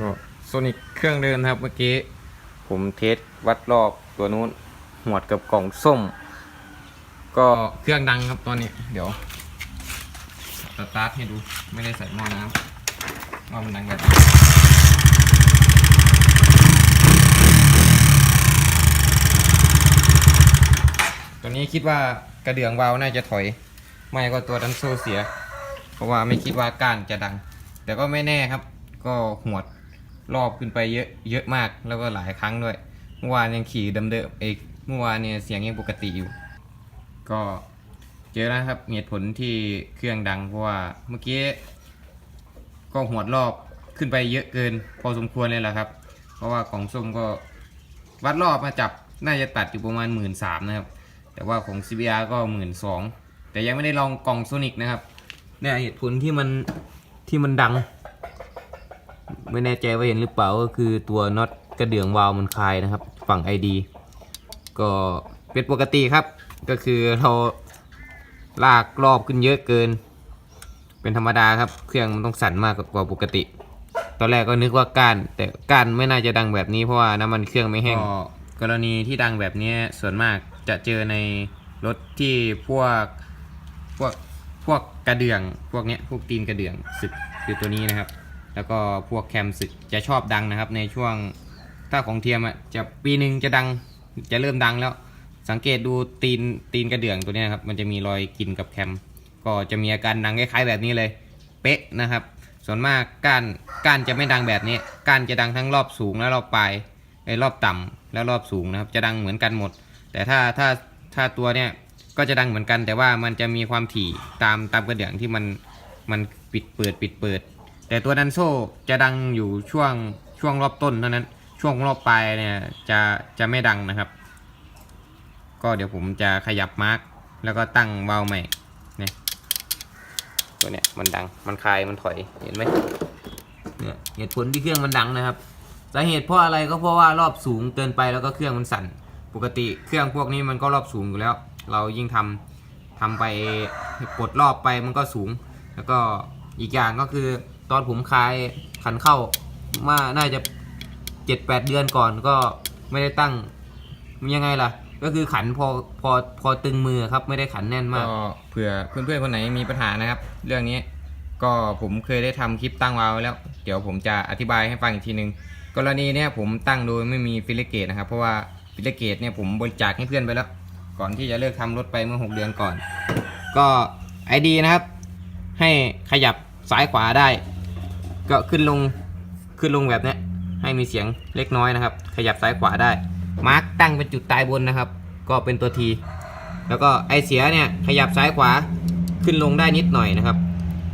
ก็โซนิกเครื่องเดินครับเมื่อกี้ ผมเทสวัดรอบตัวนู้นหวดกับกล่องส้ม ก็เครื่องดังครับตอนนี้ เดี๋ยวสตาร์ทให้ดูไม่ได้ใส่หม้อน้ำว่ามันดังแบบไหนตัวนี้คิดว่ากระเดื่องวาล์วน่าจะถอย ไม่ก็ตัวดันโซเสีย เพราะว่าไม่คิดว่าก้านจะดัง แต่ก็ไม่แน่ครับ ก็หวด รอบขึ้นไปเยอะเยอะมากแล้วก็หลายครั้งด้วย เมื่อวานยังขี่เดิมเดิมๆเอกเมื่อวานเนี่ยเสียงยังปกติอยู่ ก็เจอแล้วครับเหตุผลที่เครื่องดังเพราะว่าเมื่อกี้ก็หวดรอบขึ้นไปเยอะเกิน พอสมควรเลยแหละครับ เพราะว่าของส้มก็วัดรอบมาจับน่าจะตัดอยู่ประมาณหมื่นสามนะครับ แต่ว่าของ CBR ก็หมื่นสองแต่ยังไม่ได้ลองกล่องโซนิกนะครับเนี่ยเหตุผลที่มันที่มันดัง ไม่แน่ใจว่าเห็นหรือเปล่าก็คือตัวน็อตกระเดื่องวาล์วมันคลายนะครับ ฝั่ง ID ก็เป็นปกติครับ ก็คือเราลากรอบขึ้นเยอะเกิน เป็นธรรมดาครับ เครื่องมันต้องสั่นมากกว่าปกติ ตอนแรกก็นึกว่าก้าน แต่ก้านไม่น่าจะดังแบบนี้เพราะว่าน้ำมันเครื่องไม่แห้งกรณีที่ดังแบบนี้ส่วนมากจะเจอในรถที่พวกพวกพวกกระเดื่อง พวกเนี้ยพวกตีนกระเดื่องสึกคือตัวนี้นะครับ แล้วก็พวกแคมสึกจะชอบดังนะครับ ในช่วงถ้าของเทียมอะจะปีหนึ่งจะดังจะเริ่มดังแล้ว สังเกตดูตีนตีนกระเดื่องตัวนี้ยครับ มันจะมีรอยกินกับแคม ก็จะมีอาการดังคล้ายๆแบบนี้เลย เป๊ะนะครับ ส่วนมากก้านก้านจะไม่ดังแบบนี้ก้านจะดังทั้งรอบสูงและรอบปลายไอ้รอบต่ำและรอบสูงนะครับ จะดังเหมือนกันหมด แต่ถ้าถ้าถ้าตัวเนี้ยก็จะดังเหมือนกัน แต่ว่ามันจะมีความถี่ตามตามกระเดื่องที่มันมันปิดเปิดปิดเปิด แต่ตัวดันโซ่จะดังอยู่ช่วงช่วงรอบต้นเท่านั้น ช่วงรอบปลายเนี่ยจะจะไม่ดังนะครับ ก็เดี๋ยวผมจะขยับมาร์กแล้วก็ตั้งวาล์วใหม่เนี่ยตัวเนี้ยมันดังมันคลายมันถอยเห็นไหมเนี่ยเหตุผลที่เครื่องมันดังนะครับสาเหตุเพราะอะไรก็เพราะว่ารอบสูงเกินไปแล้วก็เครื่องมันสั่น ปกติเครื่องพวกนี้มันก็รอบสูงอยู่แล้ว เรายิ่งทำทำไปกดรอบไปมันก็สูง แล้วก็อีกอย่างก็คือ ตอนผมคลายขันเข้ามาน่าจะเจ็ดแปดเดือนก่อนก็ไม่ได้ตั้งมันยังไงล่ะ ก็คือขันพอพอพอตึงมือครับ ไม่ได้ขันแน่นมาก ก็เผื่อเพื่อนๆคนไหนมีปัญหานะครับ เรื่องนี้ก็ผมเคยได้ทำคลิปตั้งวาล์วแล้ว เดี๋ยวผมจะอธิบายให้ฟังอีกทีนึง กรณีเนี้ยผมตั้งโดยไม่มีฟิลเกตนะครับ เพราะว่าฟิลเกตเนี่ยผมบริจาคให้เพื่อนไปแล้ว ก่อนที่จะเลิกทำรถไปเมื่อ 6 เดือนก่อน ก็ไอดีนะครับ ให้ขยับซ้ายขวาได้ ก็ขึ้นลงขึ้นลงแบบนี้ให้มีเสียงเล็กน้อยนะครับ ขยับซ้ายขวาได้ มาร์กตั้งเป็นจุดตายบนนะครับ ก็เป็นตัวทีแล้วก็ไอเสียเนี่ยขยับซ้ายขวาขึ้นลงได้นิดหน่อยนะครับ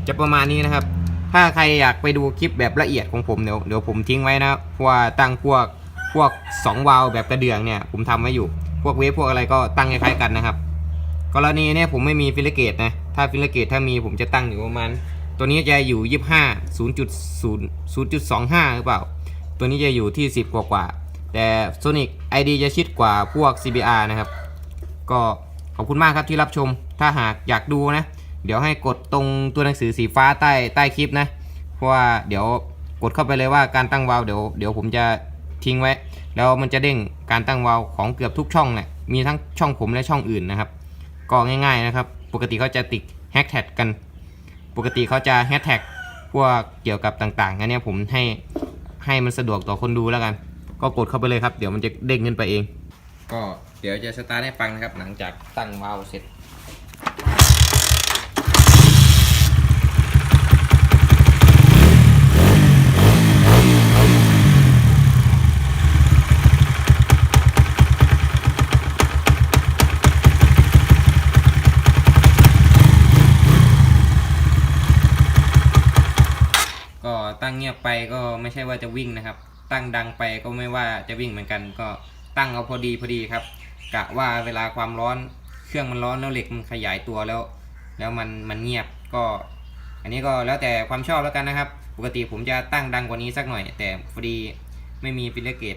จะประมาณนี้นะครับ ถ้าใครอยากไปดูคลิปแบบละเอียดของผมเดี๋ยวเดี๋ยวผมทิ้งไว้นะครับเพราะว่าตั้งพวกพวก 2 วาล์วแบบกระเดื่องเนี่ยผมทำไว้อยู่ พวกเวฟพวกอะไรก็ตั้งคล้ายๆกันนะครับ กรณีเนี่ยผมไม่มีฟิลเกตนะถ้าฟิลเกตถ้ามีผมจะตั้งอยู่ประมาณ ตัวนี้จะอยู่25 0.0 0.25หรือเปล่า ตัวนี้จะอยู่ที่10กว่ากว่า แต่ Sonic ID จะชิดกว่าพวก CBR นะครับ ก็ขอบคุณมากครับที่รับชม ถ้าหากอยากดูนะ เดี๋ยวให้กดตรงตัวหนังสือสีฟ้าใต้ใต้คลิปนะ เพราะว่าเดี๋ยวกดเข้าไปเลยว่าการตั้งวาล์วเดี๋ยวเดี๋ยวผมจะทิ้งไว้ แล้วมันจะเด้งการตั้งวาล์วของเกือบทุกช่องแหละมีทั้งช่องผมและช่องอื่นนะครับ ก็ง่าย ๆนะครับ ปกติเขาจะติดแฮชแท็กกัน ปกติเขาจะแฮชแท็กพวกเกี่ยวกับต่างๆอันนี้ผมให้ให้มันสะดวกต่อคนดูแล้วกัน ก็กดเข้าไปเลยครับ เดี๋ยวมันจะเด้งขึ้นไปเอง ก็เดี๋ยวจะสตาร์ทให้ฟังนะครับ หลังจากตั้งวาล์วเสร็จ ก็ตั้ง เงียบไปก็ไม่ใช่ว่าจะวิ่งนะครับ ตั้งดังไปก็ไม่ว่าจะวิ่งเหมือนกัน ก็ตั้งเอาพอดีพอดีครับกะว่าเวลาความร้อนเครื่องมันร้อนแล้วเหล็กมันขยายตัวแล้ว แล้วมันมันเงียบก็ อันนี้ก็แล้วแต่ความชอบแล้วกันนะครับ ปกติผมจะตั้งดังกว่านี้สักหน่อย แต่พอดีไม่มีฟิลเกต